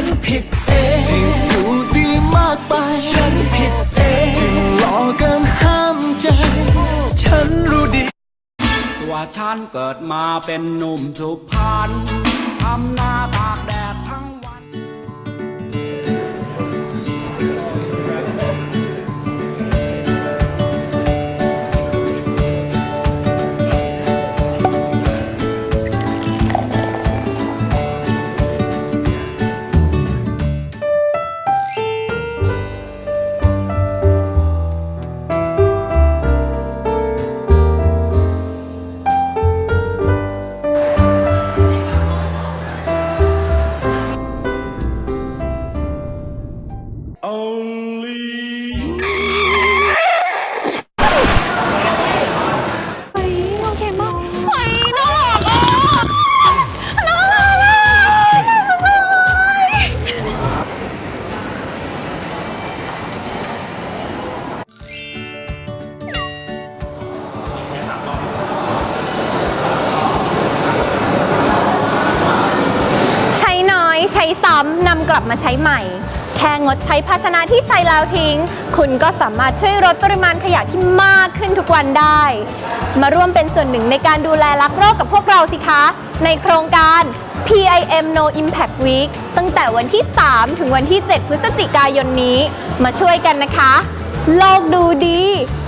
ฉันผิดเองที่ดูดีมากไป ฉันผิดเองที่หลอกกันห้ามใจ ฉันรู้ดีว่าฉันเกิดมาเป็นหนุ่มสุพรรณทำหน้าตาก โซ้ำนำกลับมาใช้ใหม่ แค่งดใช้ภาชนะที่ใช้แล้วทิ้ง คุณก็สามารถช่วยลดปริมาณขยะที่มากขึ้นทุกวันได้ มาร่วมเป็นส่วนหนึ่งในการดูแลรักโลกกับพวกเราสิคะ ในโครงการ PIM No Impact Week ตั้งแต่วันที่ 3 ถึงวันที่ 7 พฤศจิกายนนี้ มาช่วยกันนะคะ โลกดูดีคุณก็ดูดี